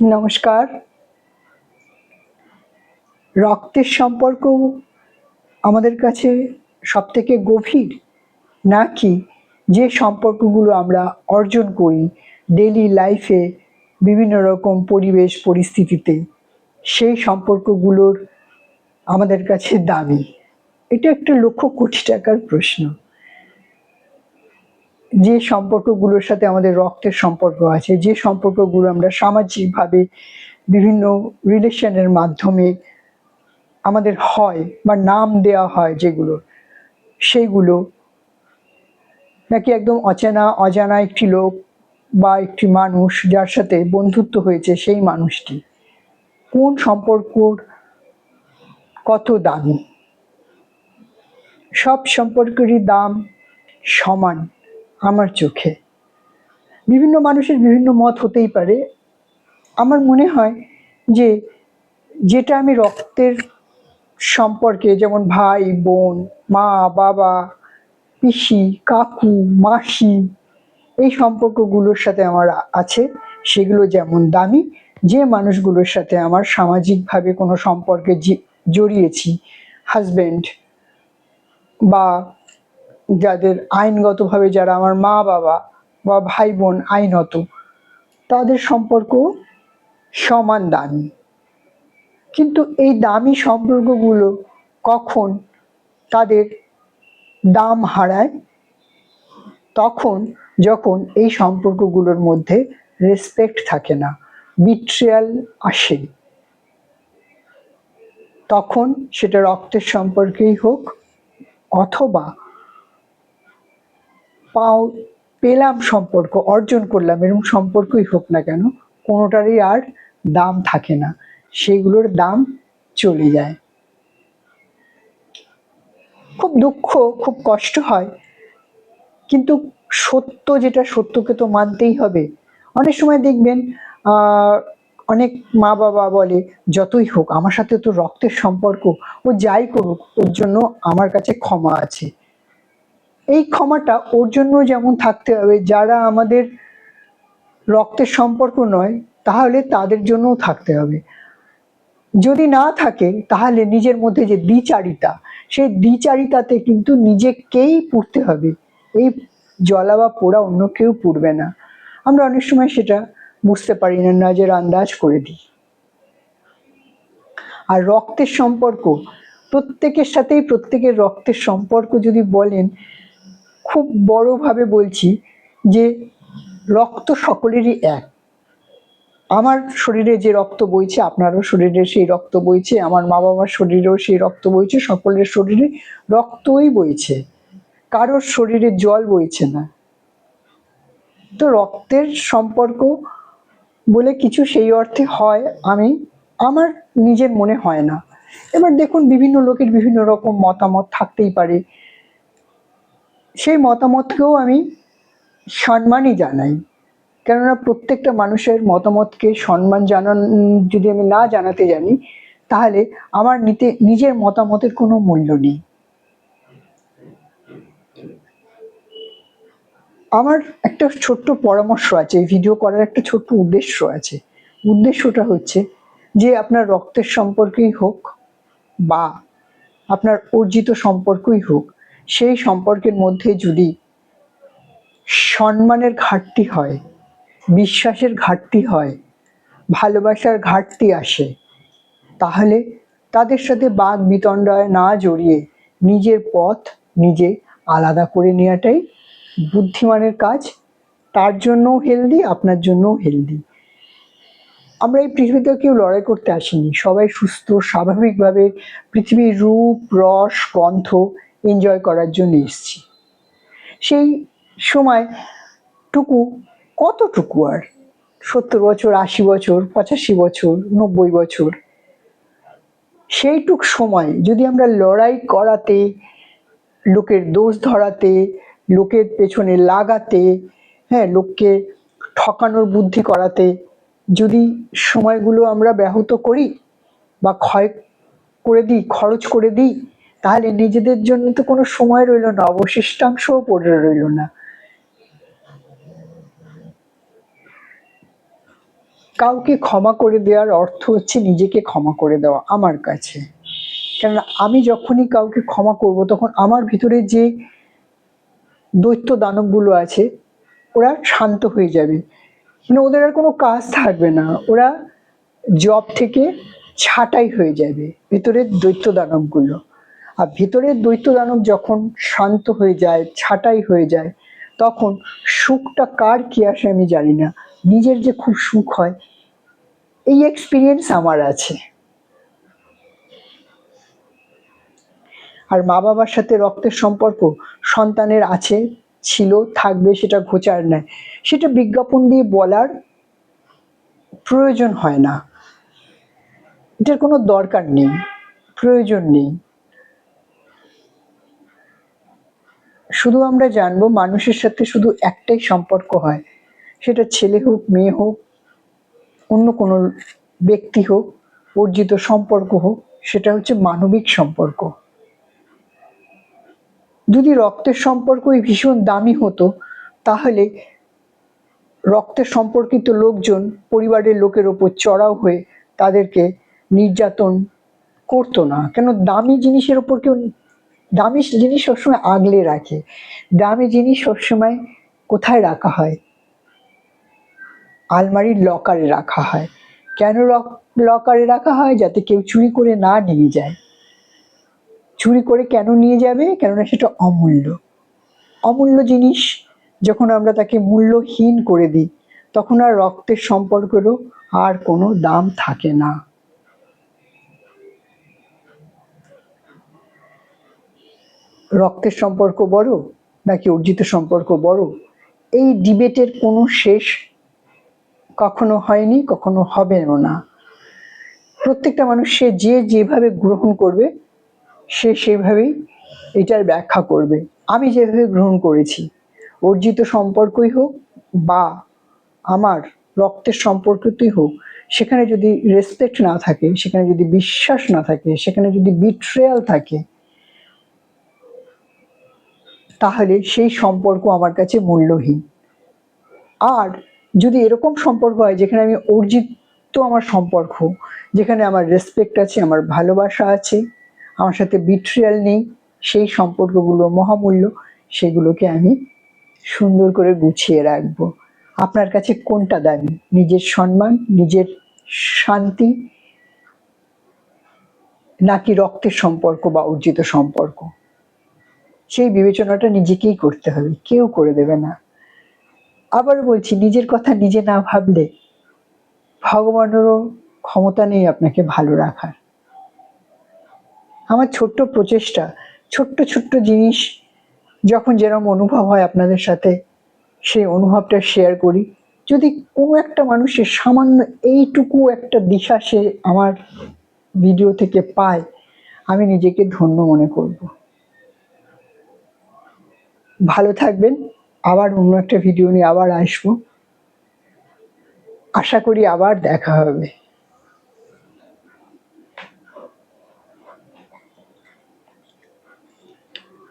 নমস্কার। রক্তের সম্পর্ক আমাদের কাছে সবথেকে গভীর নাকি যে সম্পর্কগুলো আমরা অর্জন করি ডেলি লাইফে বিভিন্ন রকম পরিবেশ, পরিস্থিতিতে, সেই সম্পর্কগুলোর আমাদের কাছে দাবি? এটা একটা লক্ষ কোটি টাকার প্রশ্ন। যে সম্পর্কগুলোর সাথে আমাদের রক্তের সম্পর্ক আছে, যে সম্পর্কগুলো আমরা সামাজিকভাবে বিভিন্ন রিলেশনের মাধ্যমে আমাদের হয় বা নাম দেওয়া হয় যেগুলো, সেইগুলো নাকি একদম অচেনা, অজানা একটি লোক বা একটি মানুষ যার সাথে বন্ধুত্ব হয়েছে সেই মানুষটি, কোন সম্পর্কর কত দামি? সব সম্পর্কেরই দাম সমান। আমার চোখে। বিভিন্ন মানুষের বিভিন্ন মত হতেই পারে। আমার মনে হয় যে, যেটা আমি রক্তের সম্পর্কে যেমন ভাই, বোন, মা, বাবা, পিসি, কাকু, মাসি, এই সম্পর্কগুলোর সাথে আমার আছে। সেগুলো যেমন দামি, যে মানুষগুলোর সাথে আমার সামাজিকভাবে কোনো সম্পর্কে জড়িয়েছি হাজব্যান্ড বা যাদের আইনগতভাবে যারা আমার মা বাবা বা ভাই বোন আইনত, তাদের সম্পর্ক সমান দামি। কিন্তু এই দামি সম্পর্কগুলো কখন তাদের দাম হারায়? তখন যখন এই সম্পর্কগুলোর মধ্যে রেসপেক্ট থাকে না বিট্রিয়াল আসে। তখন সেটা রক্তের সম্পর্কেই হোক অথবা পাও পেলাম সম্পর্ক, অর্জন করলাম, এরকম সম্পর্কই হোক না কেন, কোনোটারই আর দাম থাকে না। সেগুলোর দাম চলে যায়। খুব দুঃখ, খুব কষ্ট হয়। কিন্তু সত্য যেটা, সত্যকে তো মানতেই হবে। অনেক সময় দেখবেন অনেক মা বাবা বলে, যতই হোক, আমার সাথে তো রক্তের সম্পর্ক, ও যাই করুক, ওর জন্য আমার কাছে ক্ষমা আছে। এই ক্ষমাটা ওর জন্য যেমন থাকতে হবে, যারা আমাদের রক্তের সম্পর্ক নয়, তাহলে তাদের জন্যও থাকতে হবে। যদি না থাকে, তাহলে নিজের মধ্যে যে দ্বিচারিতা, সেই দ্বিচারিতাতে কিন্তু নিজেকেই পুড়তে হবে। এই জলা বা পোড়া অন্য কেউ পুড়বে না। আমরা অনেক সময় সেটা বুঝতে পারি না, নজর আন্দাজ করে দিই। আর রক্তের সম্পর্ক, প্রত্যেকের সাথেই প্রত্যেকের রক্তের সম্পর্ক যদি বলেন খুব বড়ভাবে বলছি যে রক্ত সকলেরই এক। আমার শরীরে যে রক্ত বইছে, আপনারও শরীরে সেই রক্ত বইছে, আমার মা বাবার শরীরেও সেই রক্ত বইছে, সকলের শরীরে রক্তই বইছে। কারোর শরীরে জল বইছে না। তো রক্তের সম্পর্ক বলে কিছু সেই অর্থে হয় আমি, আমার নিজের মনে হয় না। এবার দেখুন, বিভিন্ন লোকের বিভিন্ন রকম মতামত থাকতেই পারে। সেই মতামতকেও আমি সম্মানই জানাই। কেননা প্রত্যেকটা মানুষের মতামতকে সম্মান জানান, যদি আমি না জানাতে জানি, তাহলে আমার নিতে, নিজের মতামতের কোনো মূল্য নেই। আমার একটা ছোট্ট পরামর্শ আছে, এই ভিডিও করার একটা ছোট্ট উদ্দেশ্য আছে। উদ্দেশ্যটা হচ্ছে যে আপনার রক্তের সম্পর্কেই হোক বা আপনার অর্জিত সম্পর্কই হোক সেই সম্পর্কের মধ্যে যদি সম্মানের ঘাটতি হয়, বিশ্বাসের ঘাটতি হয়, ভালোবাসার ঘাটতি আসে, তাহলে তাদের সাথে বাঘ বিতণ্ডায় না জড়িয়ে নিজের পথ নিজে আলাদা করে নেওয়াটাই বুদ্ধিমানের কাজ। তার জন্যও হেলদি আপনার জন্যও হেলদি আমরা এই পৃথিবীতে কেউ লড়াই করতে আসিনি। সবাই সুস্থ, স্বাভাবিকভাবে পৃথিবীর রূপ, রস, গন্ধ এনজয় করার জন্য এসছি। সেই সময় টুকু কতটুকু আর? সত্তর বছর, আশি বছর, পঁচাশি বছর, নব্বই বছর। সেইটুক সময় যদি আমরা লড়াই করাতে, লোকের দোষ ধরাতে, লোকের পেছনে লাগাতে হ্যাঁ লোককে ঠকানোর বুদ্ধি করাতে, যদি সময়গুলো আমরা ব্যাহত করি বা ক্ষয় করে দিই, খরচ করে দিই তাহলে নিজেদের জন্য তো কোনো সময় রইল না, অবশিষ্টাংশও পড়ে রইল না। কাউকে ক্ষমা করে দেওয়ার অর্থ হচ্ছে নিজেকে ক্ষমা করে দেওয়া আমার কাছে। কেননা আমি যখনই কাউকে ক্ষমা করব, তখন আমার ভিতরে যে দৈত্য দানবগুলো আছে, ওরা শান্ত হয়ে যাবে। মানে ওদের আর কোনো কাজ থাকবে না, ওরা জব থেকে ছাঁটাই হয়ে যাবে ভিতরের দৈত্য দানবগুলো আর ভিতরের দৈত্য দানব যখন শান্ত হয়ে যায়, ছাঁটাই হয়ে যায়, তখন সুখটা কার কি আসে আমি জানি না। নিজের যে খুব সুখ হয়, এই এক্সপিরিয়েন্স আমার আছে। আর মা বাবার সাথে রক্তের সম্পর্ক সন্তানের আছে, ছিল, থাকবে, সেটা ঘোচার নেয় সেটা বিজ্ঞাপন দিয়ে বলার প্রয়োজন হয় না। এটার কোনো দরকার নেই, প্রয়োজন নেই। শুধু আমরা জানব মানুষের সাথে শুধু একটাই সম্পর্ক হয়। সেটা ছেলে হোক, মেয়ে হোক, অন্য কোনো ব্যক্তি হোক, অর্জিত সম্পর্ক হোক, সেটা হচ্ছে মানবিক সম্পর্ক। যদি রক্তের সম্পর্কই ভীষণ দামি হতো, তাহলে রক্তের সম্পর্কিত লোকজন, পরিবারের লোকের ওপর চড়াও হয়ে তাদেরকে নির্যাতন করতো না। কেন দামি জিনিসের ওপর কেউ দামি জিনিস সবসময় আগলে রাখে। দামি জিনিস সবসময় কোথায় রাখা হয়? আলমারির লকারে রাখা হয়। কেন লকারে রাখা হয়? যাতে কেউ চুরি করে না নিয়ে যায়। চুরি করে কেন নিয়ে যাবে? কেননা সেটা অমূল্য। অমূল্য জিনিস যখন আমরা তাকে মূল্যহীন করে দিই, তখন আর রক্তের সম্পর্কেরও আর কোনো দাম থাকে না। রক্তের সম্পর্ক বড় নাকি অর্জিত সম্পর্ক বড়? এই ডিবেটের কোনো শেষ কখনো হয়নি, কখনো হবেও না। প্রত্যেকটা মানুষ সে যে যেভাবে গ্রহণ করবে, সে সেভাবেই এটার ব্যাখ্যা করবে। আমি যেভাবে গ্রহণ করেছি, অর্জিত সম্পর্কই হোক বা আমার রক্তের সম্পর্কতেই হোক, সেখানে যদি রেসপেক্ট না থাকে, সেখানে যদি বিশ্বাস না থাকে, সেখানে যদি বিট্রেয়াল থাকে তাহলে সেই সম্পর্ক আমার কাছে মূল্যহীন। আর যদি এরকম সম্পর্ক হয় যেখানে আমি অর্জিত আমার সম্পর্ক, যেখানে আমার রেসপেক্ট আছে, আমার ভালোবাসা আছে, আমার সাথে বিট্রিয়াল নেই, সেই সম্পর্কগুলো মহামূল্য, সেগুলোকে আমি সুন্দর করে গুছিয়ে রাখব। আপনার কাছে কোনটা দামি? নিজের সম্মান, নিজের শান্তি, নাকি রক্তের সম্পর্ক বা অর্জিত সম্পর্ক? সেই বিবেচনাটা নিজেকেই করতে হবে, কেউ করে দেবে না। আবার বলছি, নিজের কথা নিজে না ভাবলে ভগবানেরও ক্ষমতা নেই আপনাকে ভালো রাখার। আমার ছোট্ট প্রচেষ্টা, ছোট্ট ছোট্ট জিনিস যখন যেরকম অনুভব হয় আপনাদের সাথে, সেই অনুভবটা শেয়ার করি। যদি কোনো একটা মানুষের সামান্য এইটুকু একটা দিশা সে আমার ভিডিও থেকে পায়, আমি নিজেকে ধন্য মনে করব। ভালো থাকবেন। আবার অন্য একটা ভিডিও নিয়ে আবার আসব। আশা করি আবার দেখা হবে।